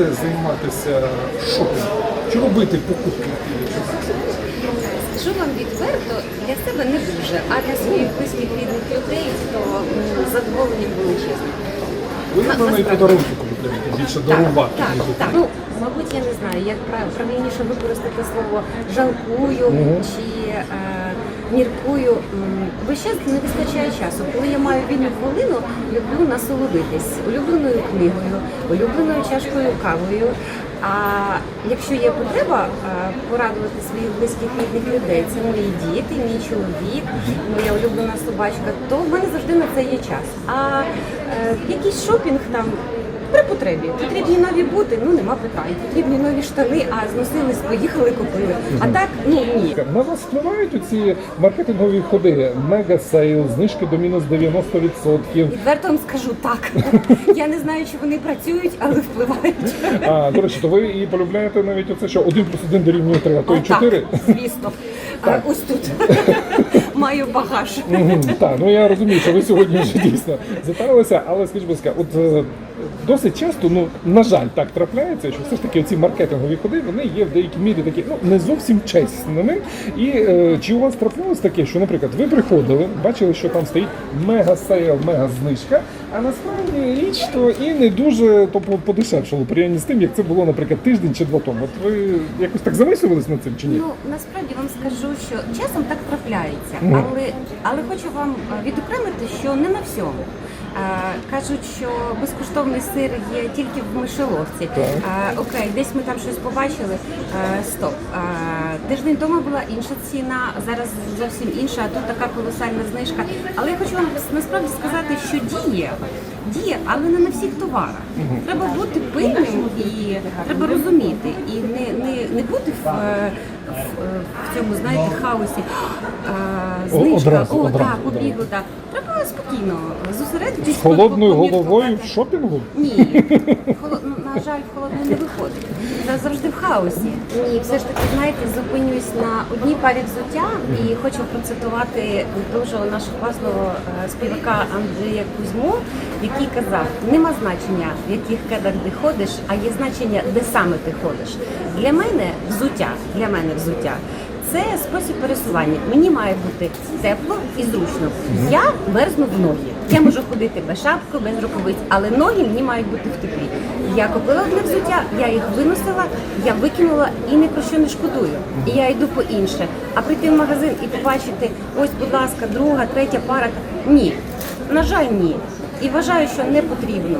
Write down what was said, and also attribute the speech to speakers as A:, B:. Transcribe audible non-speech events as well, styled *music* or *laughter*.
A: любите займатися шопінгом? Чи робити покупки?
B: Скажу вам відверто, для себе не дуже, а для своїх близьких рідних людей, то задоволені задоволення величезне.
A: Ви
B: На- насправді.
A: подарунки купуєте, більше дарувати.
B: Так,
A: ніж
B: так, так. Ну, мабуть, я не знаю, як прав- правильніше використати слово жалкую чи е, міркую. Весь час не вистачає часу. Коли я маю вільну хвилину, люблю насолодитись улюбленою книгою, улюбленою чашкою кавою. А якщо є потреба е, порадувати своїх близьких рідних людей, це мої діти, мій чоловік, моя улюблена собачка, то в мене завжди на це є час. А е, якийсь шопінг там при потребі. Потрібні нові бути, ну нема питань. Потрібні нові штани, а зносились, поїхали, купили. А так, ну ні.
A: На вас впливають оці маркетингові ходи, мега сейл, знижки до мінус 90%.
B: Відверто вам скажу так. *laughs* Я не знаю, чи вони працюють, але впливають.
A: А, до речі, то ви і полюбляєте навіть оце, що 1 плюс 1 дорівнює 3, а то й
B: так,
A: 4.
B: звісно. А, ось тут *laughs* маю багаж.
A: Так, ну я розумію, що ви сьогодні вже дійсно затарилися, але скажіть, будь ласка, от е, досить часто, ну на жаль, так трапляється, що все ж таки ці маркетингові ходи вони є в деякій мірі такі ну не зовсім чесними. І е, чи у вас траплялось таке, що, наприклад, ви приходили, бачили, що там стоїть мега сейл, мега знижка, а насправді річ то і не дуже то по- подешевшало порівняно з тим, як це було, наприклад, тиждень чи два тому. От ви якось так замислювались над цим чи ні?
B: Ну насправді вам скажу, що часом так трапляється,
A: Мгм.
B: але але хочу вам е, відокремити, що не на всьому. Кажуть, що безкоштовний сир є тільки в мишеловці. Окей, десь ми там щось побачили. Стоп. Тиждень тому була інша ціна, зараз зовсім інша, а тут така колосальна знижка. Але я хочу вам насправді сказати, що діє. Діє, але не на всіх товарах. Треба бути пильним і треба розуміти, і не, не, не бути в, е, в, цьому, знаєте, хаосі. Знижка,
A: одразу,
B: о,
A: одразу,
B: так, побігло, так. Треба спокійно зосередитись.
A: З холодною головою в шопінгу?
B: Ні, холо- ну, на жаль, в холодну не виходить. Це завжди в хаосі. Ні, все ж таки, знаєте, зупинюсь на одній парі взуття і хочу процитувати дуже нашого класного е, співака Андрія Кузьму, який казав: нема значення, в яких кедах ти ходиш, а є значення, де саме ти ходиш. Для мене взуття, для мене взуття. Це спосіб пересування. Мені має бути тепло і зручно. Я мерзну в ноги. Я можу ходити без шапки, без рукавиць, але ноги мені мають бути в теплі. Я купила одне взуття, я їх виносила, я викинула і ні про що не шкодую. І я йду по інше. А прийти в магазин і побачити, ось, будь ласка, друга, третя пара. Ні. На жаль, ні. І вважаю, що не потрібно.